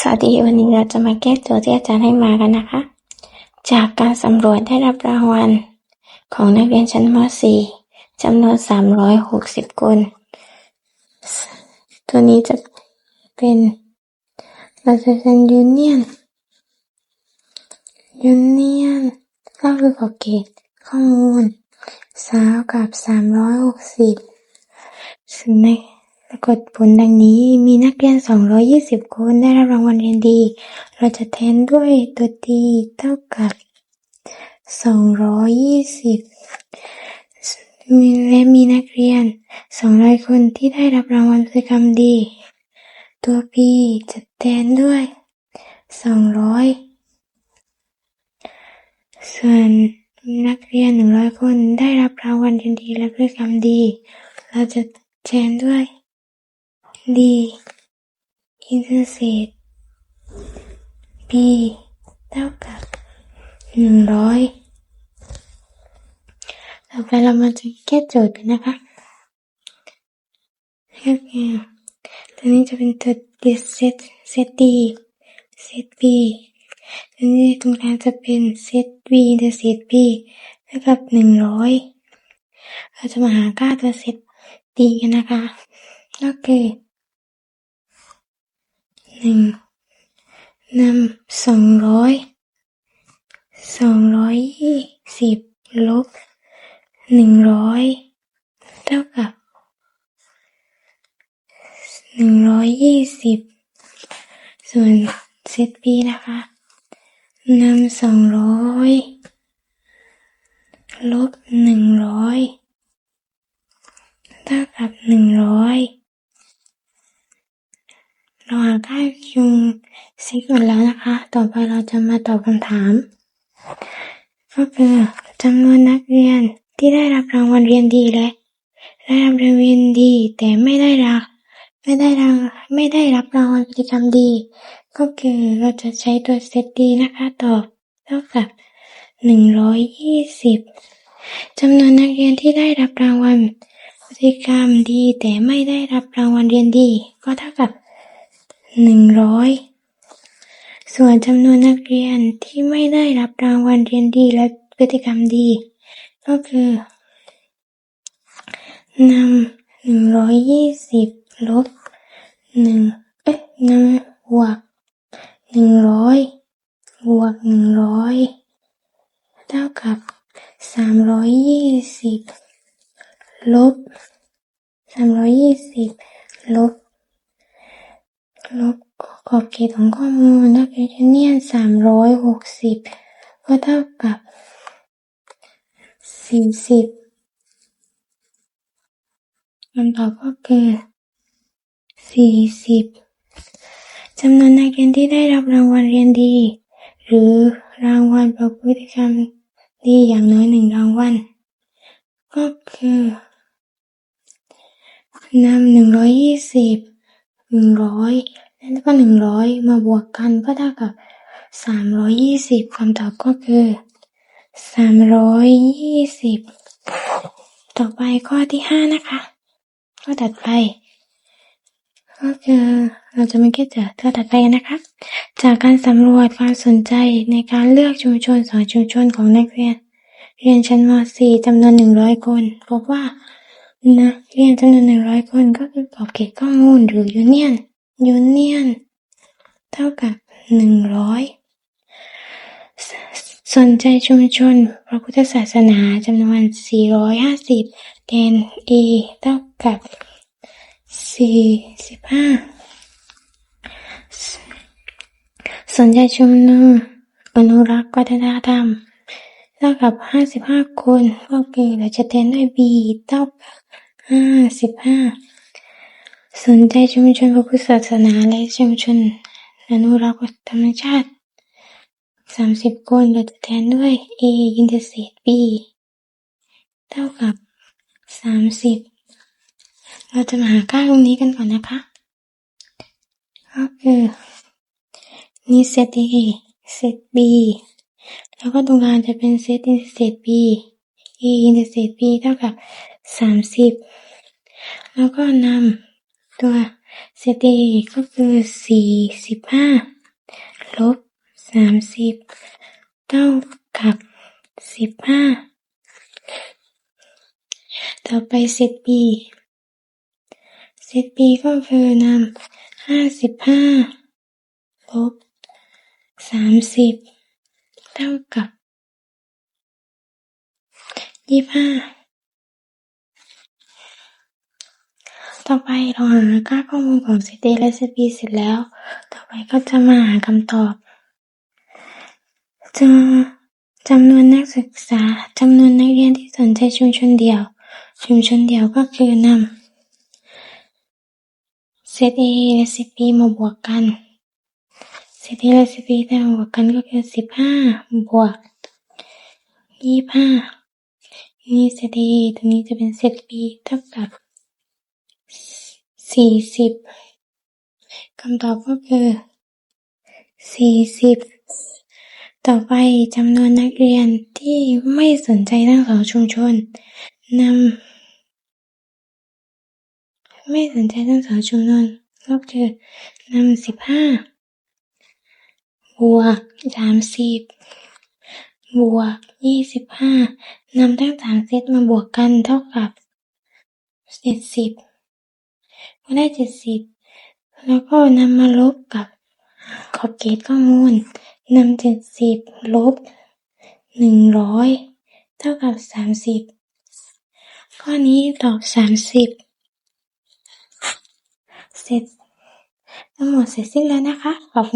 สวัสดีวันนี้เราจะมาแก้โจทย์ที่อาจารย์ให้มากันนะคะ จากการสำรวจได้รับรางวัล ของนักเรียนชั้นม .4 จำนวน 360 คน ตัวนี้จะเป็นเราจะเป็นยูเนียนยูเนียนก็คือขอบเขตข้อมูลสาวกับ 360 ซึ่งใน ปรากฏผลดังนี้มีนักเรียน 220 คนได้รับรางวัลเรียนดี เราจะแทนด้วยตัวดีเท่ากับ 220มีและมีนักเรียน 200 คนที่ได้รับรางวัลพฤติกรรมดี ตัว p จะแทนด้วย 200 ส่วนนักเรียน 100 คนได้รับรางวัลเรียนดีและพฤติกรรมดี เราจะแทนด้วย d อินเตอร์เศษ b เท่ากับ100ต่อไปเรามาจะแก้โจทย์กันนะคะก็คือตัวนี้จะเป็นตัว this set set d set b ตัวนี้ตรงกลางจะเป็น set b ตัว set b เท่ากับหนึ่งร้อยเราจะมาหาค่าตัว set d กันนะคะก็คือ หนึ่งนำสองร้อยสองร้อยยี่สิบลบหนึ่งร้อยเท่ากับหนึ่งร้อยยี่สิบส่วนเซตบีนะคะนำสองร้อยลบหนึ่งร้อยเท่ากับหนึ่งร้อย เราหาค่าคิวซิกหมดแล้วนะคะ ต่อไปเราจะมาตอบคำถาม ก็คือจำนวนนักเรียนที่ได้รับรางวัลเรียนดีและได้รับรางวัลเรียนดี แต่ไม่ได้รับไม่ได้รางไม่ได้รับรางวัลพฤติกรรมดี ก็คือเราจะใช้ตัวเซตดีนะคะตอบเท่ากับหนึ่งร้อยยี่สิบจำนวนนักเรียนที่ได้รับรางวัลพฤติกรรมดี แต่ไม่ได้รับรางวัลเรียนดี ก็เท่ากับ หนึ่งร้อยส่วนจำนวนนักเรียนที่ไม่ได้รับรางวัลเรียนดีและพฤติกรรมดี ก็คือนำหนึ่งร้อยยี่สิบลบหนึ่งเอ๊ะนำบวกหนึ่งร้อยบวกหนึ่งร้อยเท่ากับสามร้อยยี่สิบลบสามร้อยยี่สิบลบ ลบขอบเขตของข้อมูลนักเรียนยูเนียนสามร้อยหกสิบก็เท่ากับสี่สิบคำตอบก็คือสี่สิบจำนวนนักเรียนที่ได้รับรางวัลเรียนดี หรือรางวัลประพฤติกรรมดีอย่างน้อยหนึ่งรางวัลก็คือนำหนึ่งร้อยยี่สิบ หนึ่งร้อยแล้วก็หนึ่งร้อยมาบวกกันก็เท่ากับสามร้อยยี่สิบคำตอบก็คือสามร้อยยี่สิบต่อไปข้อที่ห้านะคะข้อถัดไปก็คือเราจะมาคิดจากข้อถัดไปกันนะคะ จากการสำรวจความสนใจในการเลือกชุมชนสอนชุมชนของนักเรียน เรียนชั้นม .4 จำนวนหนึ่งร้อยคนพบว่า นักเรียนจำนวนหนึ่งร้อยคนก็คือขอบเขตข้อมูลหรือยูเนียนยูเนียนเท่ากับหนึ่งร้อยสนใจชุมชนพระพุทธศาสนาจำนวนสี่ร้อยห้าสิบแทน e เท่ากับสี่สิบห้าสนใจชุมนุมอนุรักษ์วัฒนธรรม เท่ากับห้าสิบห้าคนก็คือเราจะแทนด้วย b เท่ากับห้าสิบห้าสนใจชุมชนพระพุทธศาสนาและชุมชนอนุรักษ์ธรรมชาติสามสิบคนเราจะแทนด้วย a อินเตอร์เศษ b เท่ากับสามสิบเราจะมาหาค่าตรงนี้กันก่อนนะคะก็คือนี่เซต a เซต b แล้วก็ตรงกลางจะเป็นเซตอินเตอร์เศษ b a อินเตอร์เศษ b เท่ากับสามสิบแล้วก็นำตัวเศษ a ก็คือสี่สิบห้าลบสามสิบเท่ากับสิบห้าต่อไปเศษ b เศษ b ก็คือนำห้าสิบห้าลบสามสิบ เท่ากับยี่ห้า ต่อไปเราหาค่าข้อมูลของเซต A และเซต B เสร็จแล้ว ต่อไปก็จะมาหาคำตอบจะจำนวนนักศึกษาจำนวนนักเรียนที่สนใจชุมชนเดี่ยว ชุมชนเดี่ยวก็คือนำเซต A และเซต B มาบวกกัน เซต A และเซต B ได้มาบวกกันก็คือสิบห้าบวกยี่ห้านี่เซต A ตรงนี้จะเป็นเซต B เท่ากับสี่สิบคำตอบก็คือสี่สิบต่อไปจำนวนนักเรียนที่ไม่สนใจทั้งสองชุมชนนำไม่สนใจทั้งสองชุมชนก็คือนำสิบห้า บวกสามสิบบวกยี่สิบห้านำทั้งสามเซตมาบวกกันเท่ากับเจ็ดสิบก็ได้เจ็ดสิบแล้วก็นำมาลบกับขอบเขตข้อมูลนำเจ็ดสิบลบหนึ่งร้อยเท่ากับสามสิบข้อนี้ตอบสามสิบเสร็จทั้งหมดเสร็จสิ้นแล้วนะคะขอบคุณ